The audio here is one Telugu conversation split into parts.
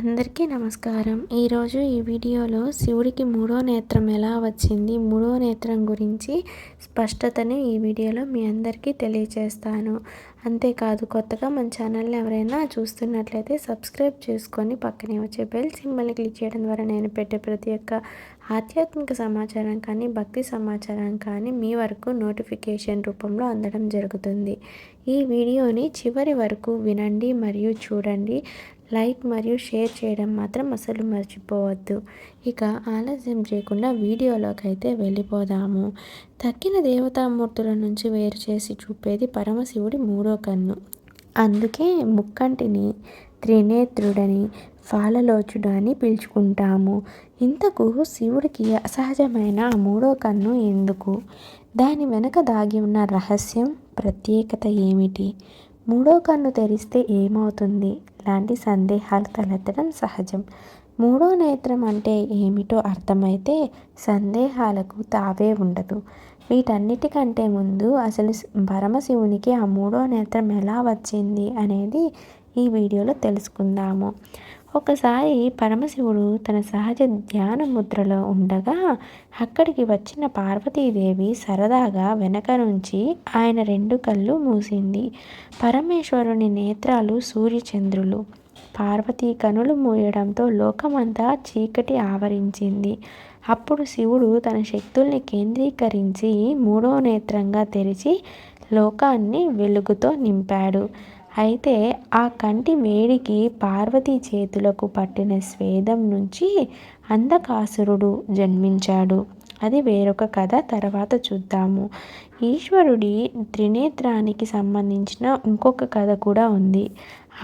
అందరికీ నమస్కారం. ఈరోజు ఈ వీడియోలో శివుడికి మూడో నేత్రం ఎలా వచ్చింది మూడో నేత్రం గురించి స్పష్టతని ఈ వీడియోలో మీ అందరికీ తెలియచేస్తాను. అంతేకాదు కొత్తగా మన ఛానల్ని ఎవరైనా చూస్తున్నట్లయితే సబ్స్క్రైబ్ చేసుకొని పక్కనే వచ్చే బెల్ సింబల్ని క్లిక్ చేయడం ద్వారా నేను పెట్టే ప్రతి ఒక్క ఆధ్యాత్మిక సమాచారం కానీ భక్తి సమాచారం కానీ మీ వరకు నోటిఫికేషన్ రూపంలో అందడం జరుగుతుంది. ఈ వీడియోని చివరి వరకు వినండి మరియు చూడండి. లైక్ మరియు షేర్ చేయడం మాత్రం అసలు మర్చిపోవద్దు. ఇక ఆలస్యం చేయకుండా వీడియోలోకి అయితే వెళ్ళిపోదాము. తక్కిన దేవతామూర్తుల నుంచి వేరు చేసి చూపేది పరమశివుడి మూడో కన్ను. అందుకే ముక్కంటిని త్రినేత్రుడని ఫాలలోచుడు అని పిలుచుకుంటాము. ఇంతకు శివుడికి అసహజమైన మూడో కన్ను ఎందుకు? దాని వెనక దాగి ఉన్న రహస్యం ప్రత్యేకత ఏమిటి? మూడో కన్ను తెరిస్తే ఏమవుతుంది? లాంటి సందేహాలు తలెత్తడం సహజం. మూడో నేత్రం అంటే ఏమిటో అర్థమైతే సందేహాలకు తావే ఉండదు. వీటన్నిటికంటే ముందు అసలు పరమశివునికి ఆ మూడో నేత్రం ఎలా వచ్చింది అనేది ఈ వీడియోలో తెలుసుకుందాము. ఒకసారి పరమశివుడు తన సహజ ధ్యాన ముద్రలో ఉండగా అక్కడికి వచ్చిన పార్వతీదేవి సరదాగా వెనక నుంచి ఆయన రెండు కళ్ళు మూసింది. పరమేశ్వరుని నేత్రాలు సూర్యచంద్రులు. పార్వతీ కనులు మూయడంతో లోకమంతా చీకటి ఆవరించింది. అప్పుడు శివుడు తన శక్తుల్ని కేంద్రీకరించి మూడో నేత్రంగా తెరిచి లోకాన్ని వెలుగుతో నింపాడు. అయితే ఆ కంటి వేడికి పార్వతీ చేతులకు పట్టిన స్వేదం నుంచి అంధకాసురుడు జన్మించాడు. అది వేరొక కథ తర్వాత చూద్దాము. ఈశ్వరుడి త్రినేత్రానికి సంబంధించిన ఇంకొక కథ కూడా ఉంది.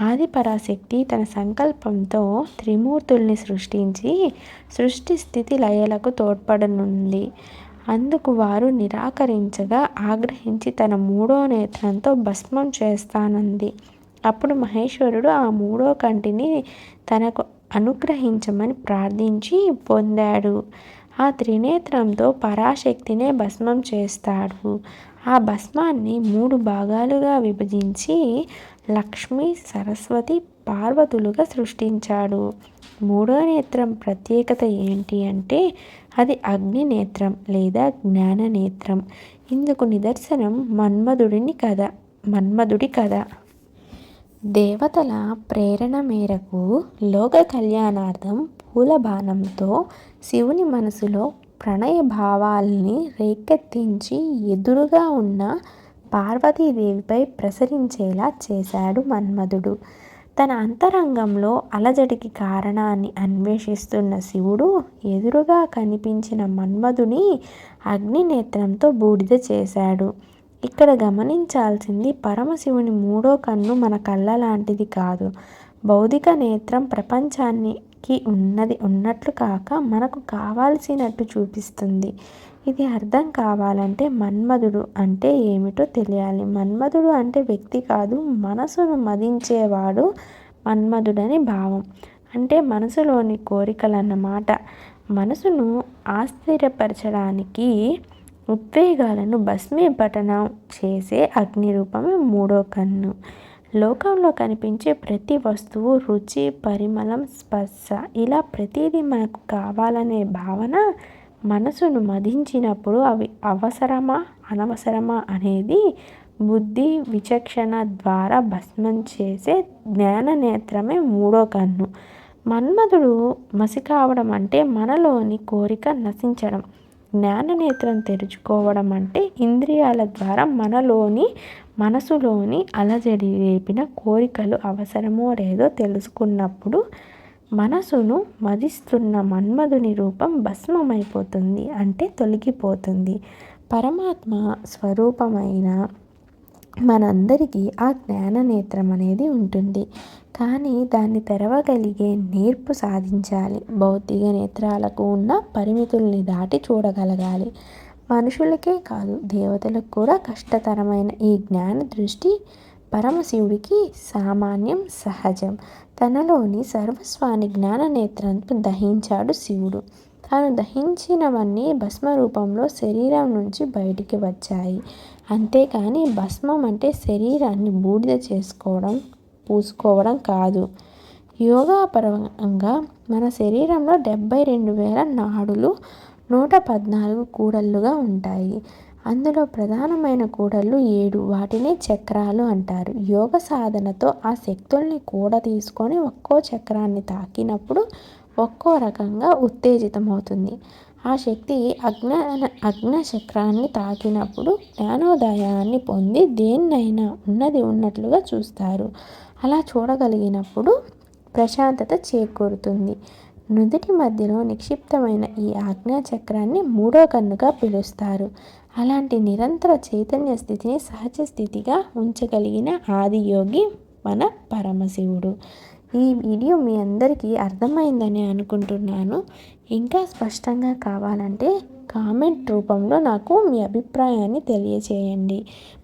ఆదిపరాశక్తి తన సంకల్పంతో త్రిమూర్తుల్ని సృష్టించి సృష్టి స్థితి లయలకు తోడ్పడనుంది. అందుకు వారు నిరాకరించగా ఆగ్రహించి తన మూడో నేత్రంతో భస్మం చేస్తానంది. అప్పుడు మహేశ్వరుడు ఆ మూడో కంటిని తనకు అనుగ్రహించమని ప్రార్థించి పొందాడు. ఆ త్రినేత్రంతో పరాశక్తినే భస్మం చేస్తాడు. ఆ భస్మాన్ని మూడు భాగాలుగా విభజించి లక్ష్మి సరస్వతి పార్వతులుగా సృష్టించాడు. మూడో నేత్రం ప్రత్యేకత ఏంటి అంటే అది అగ్ని నేత్రం లేదా జ్ఞాన నేత్రం. ఇందుకు నిదర్శనం మన్మధుడిని కథ మన్మధుడి కథ. దేవతల ప్రేరణ మేరకు లోక కళ్యాణార్థం పూల బాణంతో శివుని మనసులో ప్రణయ భావాల్ని రేకెత్తించి ఎదురుగా ఉన్న పార్వతీదేవిపై ప్రసరించేలా చేశాడు మన్మధుడు. తన అంతరంగంలో అలజడికి కారణాన్ని అన్వేషిస్తున్న శివుడు ఎదురుగా కనిపించిన మన్మధుని అగ్నినేత్రంతో బూడిద చేశాడు. ఇక్కడ గమనించాల్సింది పరమశివుని మూడో కన్ను మన కళ్ళ లాంటిది కాదు. భౌతిక నేత్రం ప్రపంచాన్ని కి ఉన్నది ఉన్నట్లు కాక మనకు కావాల్సినట్టు చూపిస్తుంది. ఇది అర్థం కావాలంటే మన్మధుడు అంటే ఏమిటో తెలియాలి. మన్మధుడు అంటే వ్యక్తి కాదు మనసును మదించేవాడు మన్మధుడని భావం. అంటే మనసులోని కోరికలన్నమాట. మనసును ఆశ్చర్యపరచడానికి ఉద్వేగాలను భస్మీపటనం చేసే అగ్నిరూపమే మూడో కన్ను. లోకంలో కనిపించే ప్రతి వస్తువు రుచి పరిమళం స్పర్శ. ఇలా ప్రతిదీ మనకు కావాలనే భావన మనసును మదించినప్పుడు అవి అవసరమా అనవసరమా అనేది బుద్ధి విచక్షణ ద్వారా భస్మం చేసే జ్ఞాన నేత్రమే మూడో కన్ను. మన్మధుడు మసి కావడం అంటే మనలోని కోరిక నశించడం. జ్ఞాననేత్రం తెరుచుకోవడం అంటే ఇంద్రియాల ద్వారా మనలోని మనసులోని అలజడి రేపిన కోరికలు అవసరమో లేదో తెలుసుకున్నప్పుడు మనసును మదిస్తున్న మన్మధుని రూపం భస్మమైపోతుంది అంటే తొలగిపోతుంది. పరమాత్మ స్వరూపమైన మనందరికీ ఆ జ్ఞాన నేత్రం అనేది ఉంటుంది. కానీ దాన్ని తెరవగలిగే నేర్పు సాధించాలి. భౌతిక నేత్రాలకు ఉన్న పరిమితుల్ని దాటి చూడగలగాలి. మనుషులకే కాదు దేవతలకు కూడా కష్టతరమైన ఈ జ్ఞాన దృష్టి పరమశివుడికి సామాన్యం సహజం. తనలోని సర్వస్వాన్ని జ్ఞాననేత్రంతో దహించాడు శివుడు. తాను దహించినవన్నీ భస్మ రూపంలో శరీరం నుంచి బయటికి వచ్చాయి. అంతేకాని భస్మం అంటే శరీరాన్ని బూడిద చేసుకోవడం పూసుకోవడం కాదు. యోగా పరంగా మన శరీరంలో డెబ్బై రెండు వేల నాడులు నూట పద్నాలుగు కూడళ్ళుగా ఉంటాయి. అందులో ప్రధానమైన కూడళ్ళు ఏడు. వాటిని చక్రాలు అంటారు. యోగ సాధనతో ఆ శక్తుల్ని కూడా తీసుకొని ఒక్కో చక్రాన్ని తాకినప్పుడు ఒక్కో రకంగా ఉత్తేజితమవుతుంది. ఆ శక్తి అజ్ఞాన అగ్న చక్రాన్ని తాకినప్పుడు జ్ఞానోదయాన్ని పొంది దేన్నైనా ఉన్నది ఉన్నట్లుగా చూస్తారు. అలా చూడగలిగినప్పుడు ప్రశాంతత చేకూరుతుంది. నుదుటి మధ్యలో నిక్షిప్తమైన ఈ ఆజ్ఞా చక్రాన్ని మూడో కన్నుగా పిలుస్తారు. అలాంటి నిరంతర చైతన్య స్థితిని సహజ స్థితిగా ఉంచగలిగిన ఆదియోగి మన పరమశివుడు. ఈ వీడియో మీ అందరికీ అర్థమైందని అనుకుంటున్నాను. ఇంకా స్పష్టంగా కావాలంటే కామెంట్ రూపంలో నాకు మీ అభిప్రాయాన్ని తెలియచేయండి.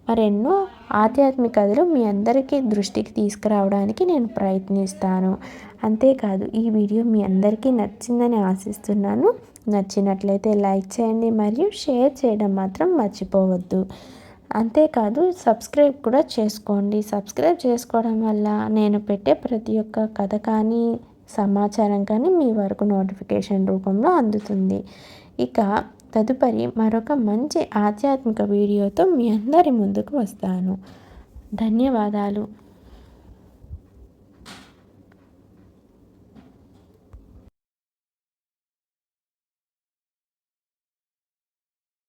మరెన్నో ఆధ్యాత్మికతలు మీ అందరికీ దృష్టికి తీసుకురావడానికి నేను ప్రయత్నిస్తాను. అంతేకాదు ఈ వీడియో మీ అందరికీ నచ్చిందని ఆశిస్తున్నాను. నచ్చినట్లయితే లైక్ చేయండి మరియు షేర్ చేయడం మాత్రం మర్చిపోవద్దు. అంతేకాదు సబ్స్క్రైబ్ కూడా చేసుకోండి. సబ్స్క్రైబ్ చేసుకోవడం వల్ల నేను పెట్టే ప్రతి ఒక్క కథ కానీ సమాచారం కానీ మీ వరకు నోటిఫికేషన్ రూపంలో అందుతుంది. ఇక తదుపరి మరొక మంచి ఆధ్యాత్మిక వీడియోతో మీ అందరి ముందుకు వస్తాను. ధన్యవాదాలు.